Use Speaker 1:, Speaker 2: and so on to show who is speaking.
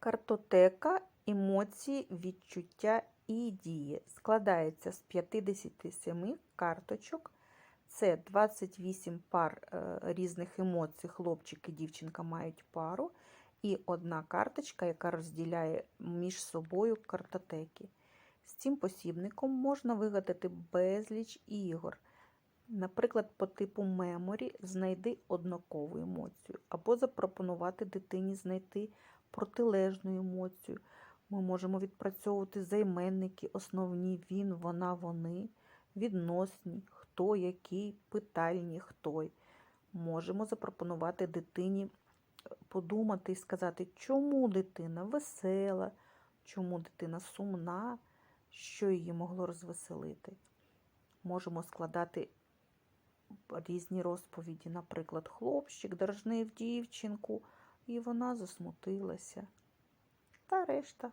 Speaker 1: Картотека емоції, відчуття і дії складається з 57 карточок. Це 28 пар е, різних емоцій. Хлопчик і дівчинка мають пару. І одна карточка, яка розділяє між собою картотеки. З цим посібником можна вигадати безліч ігор. Наприклад, по типу меморі знайди однакову емоцію, або запропонувати дитині знайти протилежну емоцію. Ми можемо відпрацьовувати займенники, основні він, вона, вони, відносні, хто, який, питальні, хто. Можемо запропонувати дитині е, подумати і сказати, чому дитина весела, чому дитина сумна, що її могло розвеселити. Можемо складати різні розповіді, наприклад, хлопчик дражнив дівчинку, і вона засмутилася. Та решта.